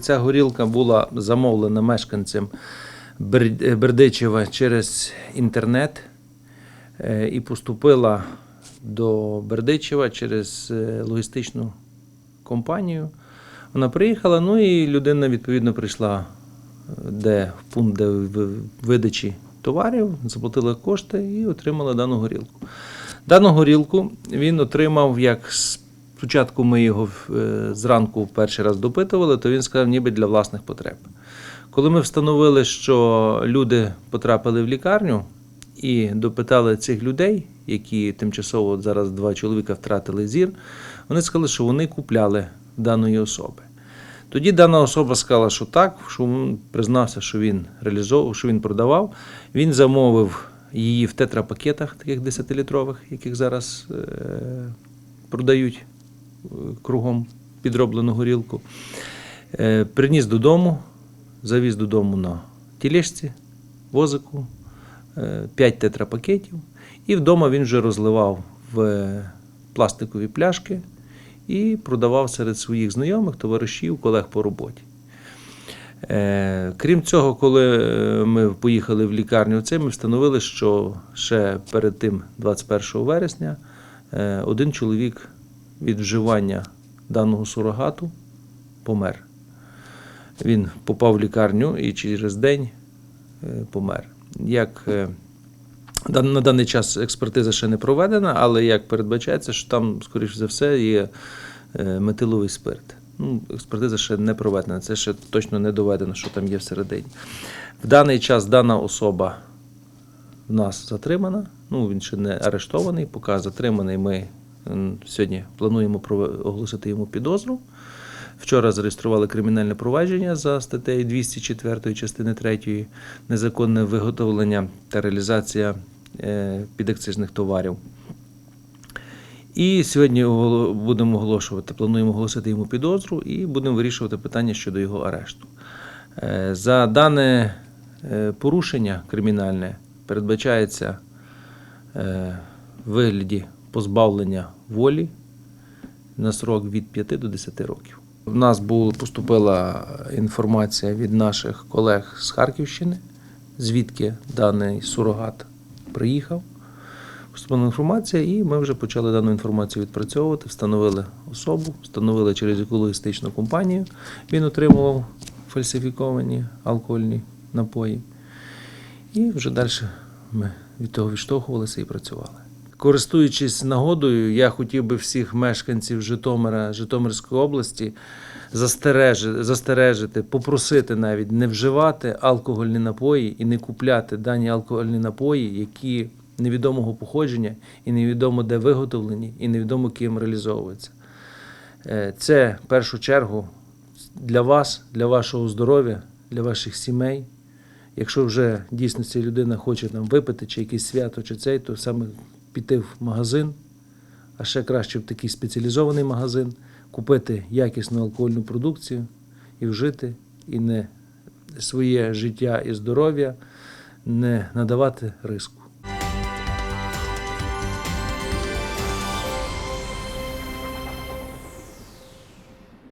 Ця горілка була замовлена мешканцем е, Бердичева через інтернет е, і поступила до Бердичева через е, логістичну компанію. Вона приїхала, ну і людина відповідно прийшла де в пункт де видачі товарів, заплатила кошти і отримала дану горілку. Дану горілку він отримав як спочатку ми його е, зранку перший раз допитували, то він сказав, ніби для власних потреб. Коли ми встановили, що люди потрапили в лікарню і допитали цих людей, які тимчасово зараз два чоловіка втратили зір, вони сказали, що вони купляли даної особи. Тоді дана особа сказала, що так, що він признався, що він реалізовував, що він продавав. Він замовив її в тетрапакетах, таких 10-літрових, яких зараз е, продають кругом підроблену горілку. Е, приніс додому, завіз додому на тілешці, возику, 5 тетрапакетів. І вдома він вже розливав в пластикові пляшки і продавав серед своїх знайомих, товаришів, колег по роботі. Е, Крім цього, коли е, ми поїхали в лікарню, це ми встановили, що ще перед тим, 21 вересня, е, один чоловік від вживання даного сурогату помер. Він попав в лікарню і через день е, помер. Як е, на даний час експертиза ще не проведена, але як передбачається, що там, скоріш за все, є е, метиловий спирт. Ну, експертиза ще не проведена, це ще точно не доведено, що там є всередині. В даний час дана особа в нас затримана. Ну, він ще не арештований, поки затриманий. Ми сьогодні плануємо оголосити йому підозру. Вчора зареєстрували кримінальне провадження за статтею 204 частини 3 незаконне виготовлення та реалізація е, підакцизних товарів. І сьогодні будемо оголошувати, плануємо оголосити йому підозру і будемо вирішувати питання щодо його арешту. Е, За дане е, порушення кримінальне передбачається в вигляді позбавлення волі на срок від 5 до 10 років. В нас була поступила інформація від наших колег з Харківщини, звідки даний сурогат приїхав. Поступила інформація, і ми вже почали дану інформацію відпрацьовувати, встановили особу, встановили через яку логістичну компанію. Він отримував фальсифіковані алкогольні напої. І вже далі ми від того відштовхувалися і працювали. Користуючись нагодою, я хотів би всіх мешканців Житомира, Житомирської області застережити, застережити, попросити навіть не вживати алкогольні напої і не купляти дані алкогольні напої, які невідомого походження і невідомо де виготовлені, і невідомо ким реалізовуються. Е, Це в першу чергу для вас, для вашого здоров'я, для ваших сімей. Якщо вже дійсно ця людина хоче там випити, чи якесь свято, чи цей, то саме піти в магазин, а ще краще в такий спеціалізований магазин, купити якісну алкогольну продукцію і вжити, і не своє життя і здоров'я не надавати риску.